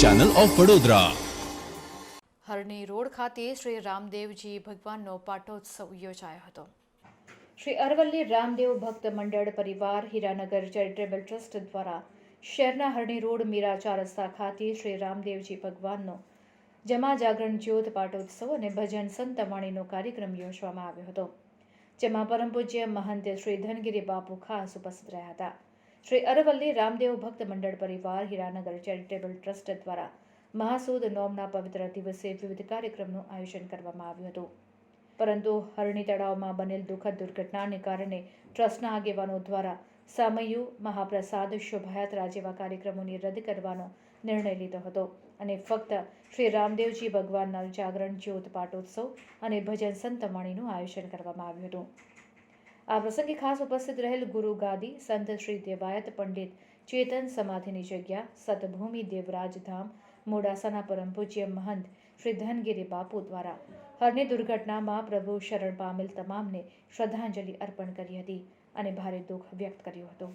Channel of Vadodara Harni road ખાતે શ્રી રામદેવજી ભગવાનનો પાટોત્સવ યોજાયો હતો. શ્રી અરવલ્લી રામદેવ ભક્ત મંડળ પરિવાર હીરાનગર ચેરિટેબલ ટ્રસ્ટ દ્વારા શહેરના હરણી રોડ મીરા ચાર રસ્તા ખાતે શ્રી રામદેવજી ભગવાનનો જમા જાગરણ જ્યોત પાટોત્સવ અને ભજન સંતવાણીનો કાર્યક્રમ યોજવામાં આવ્યો હતો જેમાં પરમ પૂજ્ય મહંત શ્રી ધનગીરી બાપુ ખાસ ઉપસ્થિત રહ્યા હતા. શ્રી અરવલ્લી રામદેવ ભક્ત મંડળ પરિવાર હીરાનગર ચેરિટેબલ ટ્રસ્ટ દ્વારા મહાસુદ નોમના પવિત્ર દિવસે વિવિધ કાર્યક્રમનું આયોજન કરવામાં આવ્યું હતું પરંતુ હરણી તળાવમાં બનેલ દુઃખદ દુર્ઘટનાને કારણે ટ્રસ્ટના આગેવાનો દ્વારા સામયુ મહાપ્રસાદ શોભાયાત્રા જેવા કાર્યક્રમોની રદ કરવાનો નિર્ણય લીધો હતો અને ફક્ત શ્રી રામદેવજી ભગવાનના જાગરણ જ્યોત પાટોત્સવ અને ભજન સંતવાણીનું આયોજન કરવામાં આવ્યું હતું આ પ્રસંગે ખાસ ઉપસ્થિત રહેલ ગુરુ ગાદી, સંત શ્રી દેવાયત પંડિત ચેતન સમાધિની જગ્યા, સતભૂમિ દેવરાજ ધામ, મોડાસાના પરમ પૂજ્ય મહંત શ્રી ધનગીરી બાપુ દ્વારા હરની દુર્ઘટનામાં પ્રભુ શરણ પામેલ તમામને શ્રદ્ધાંજલિ અર્પણ કરી હતી અને ભારે દુઃખ વ્યક્ત કર્યું હતું.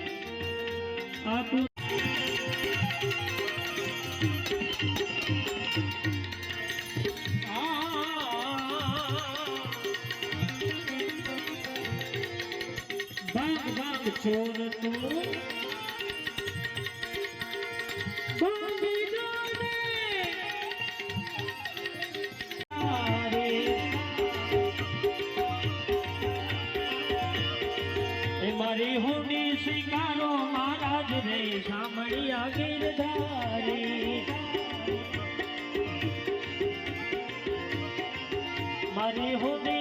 ભાગ ભાગ ચોર તું મારી હુંડી સ્વીકારો મહારાજ રે સાંભળ્યા ગીરધારી મારી હુંડી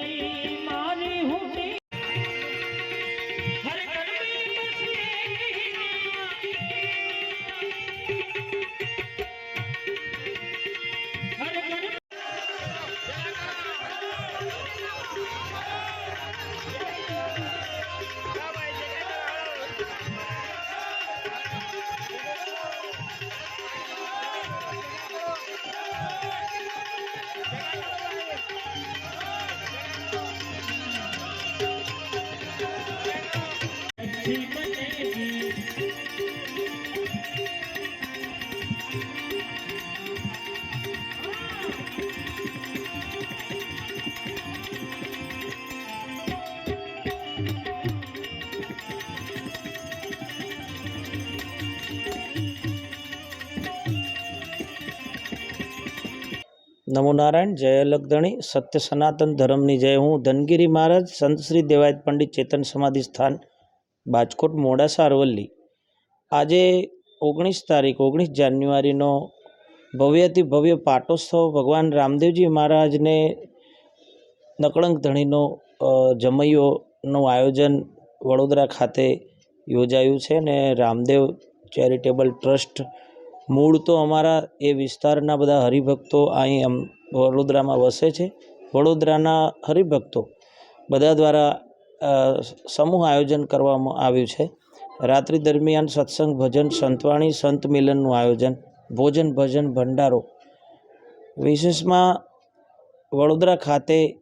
ખુશી બનેગી નમો નારાયણ, જય લગધણી સત્ય સનાતન ધર્મની જય. હું ધનગીરી મહારાજ, સંત શ્રી દેવાયત પંડિત ચેતન સમાધિ સ્થાન બાજકોટ મોડાસા અરવલ્લી આજે ઓગણીસ તારીખ, ઓગણીસ જાન્યુઆરીનો ભવ્યથી ભવ્ય પાટોત્સવ ભગવાન રામદેવજી મહારાજને નકળંક ધણીનો જમૈયોનું આયોજન વડોદરા ખાતે યોજાયું છે ને રામદેવ ચેરિટેબલ ટ્રસ્ટ મૂળ તો અમારા એ વિસ્તારના બધા હરિભક્તો અહીં વડોદરામાં વસે છે. વડોદરાના હરિભક્તો બધા દ્વારા સમૂહ આયોજન કરવામાં આવ્યું છે. રાત્રિ દરમિયાન સત્સંગ, ભજન, સંતવાણી, સંત મિલનનું આયોજન, ભોજન, ભજન, ભંડારો. વિશેષમાં વડોદરા ખાતે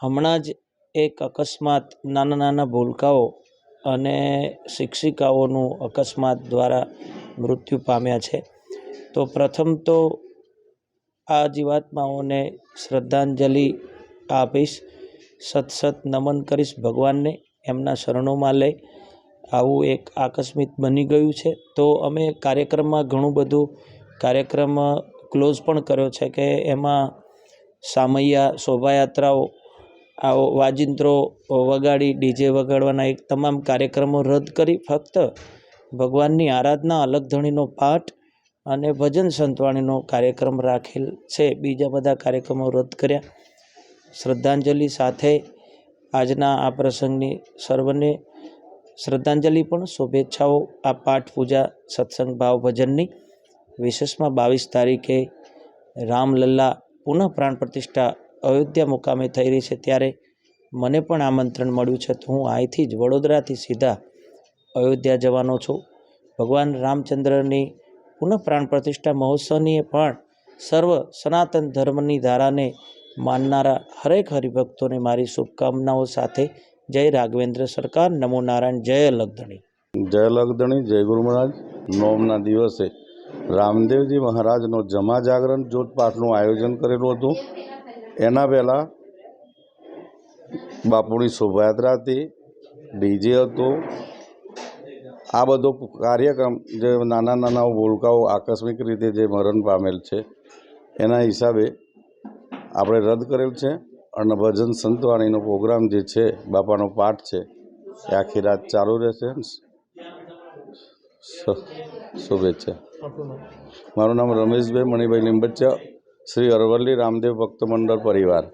હમણાં જ એક અકસ્માત, નાના નાના ભૂલકાઓ અને શિક્ષિકાઓનું અકસ્માત દ્વારા મૃત્યુ પામ્યા છે. તો પ્રથમ તો આ જીવાત્માઓને શ્રદ્ધાંજલિ આપીશ. સત સત નમન કરીશ ભગવાનને, એમના શરણોમાં લઈ. આવું એક આકસ્મિક બની ગયું છે. તો અમે કાર્યક્રમમાં ઘણું બધું, કાર્યક્રમ ક્લોઝ પણ કર્યો છે કે એમાં સામૈયા, શોભાયાત્રાઓ, આવો વાજિંત્રો, વગાડી, ડીજે વગાડવાના એક તમામ કાર્યક્રમો રદ કરી. ફક્ત ભગવાનની આરાધના અલગધણીનો પાઠ અને ભજન સંતવાણીનો કાર્યક્રમ રાખેલ છે. બીજા બધા કાર્યક્રમો રદ કર્યા. શ્રદ્ધાંજલિ સાથે આજના આ પ્રસંગની સર્વને શ્રદ્ધાંજલિ પણ શુભેચ્છાઓ, આ પાઠ પૂજા, સત્સંગ ભાવ ભજનની. વિશેષમાં બાવીસ તારીખે રામલલ્લા પુનઃ પ્રાણ પ્રતિષ્ઠા અયોધ્યા મુકામે થઈ રહી છે. ત્યારે મને પણ આમંત્રણ મળ્યું છે. તો હું અહીંથી જ વડોદરાથી સીધા અયોધ્યા જવાનો છું. ભગવાન રામચંદ્રની પુનઃ પ્રાણ પ્રતિષ્ઠા મહોત્સવની પણ સર્વ સનાતન ધર્મની ધારાને માનનારા હરેક હરિભક્તોને મારી શુભકામનાઓ સાથે જય રાઘવેન્દ્ર સરકાર, નમો નારાયણ, જય લગધણી જય લગધણી જય ગુરુ મહારાજ. નોમના દિવસે રામદેવજી મહારાજનો જમા જાગરણ પાઠનું આયોજન કરેલું હતું. એના પહેલાં બાપુની શોભાયાત્રા હતી, ડીજે હતું. આ બધો કાર્યક્રમ જે નાના નાના ભૂલકાઓ આકસ્મિક રીતે જે મરણ પામેલ છે, એના હિસાબે આપણે રદ કરેલ છે અને ભજન સંતવાણીનો પ્રોગ્રામ જે છે, બાપાનો પાઠ છે, એ આખી રાત ચાલુ રહેશે. શુભેચ્છા. મારું નામ રમેશભાઈ મણિભાઈ લીંબચ્ચા શ્રી અરવલ્લી રામદેવ ભક્ત મંડળ પરિવાર.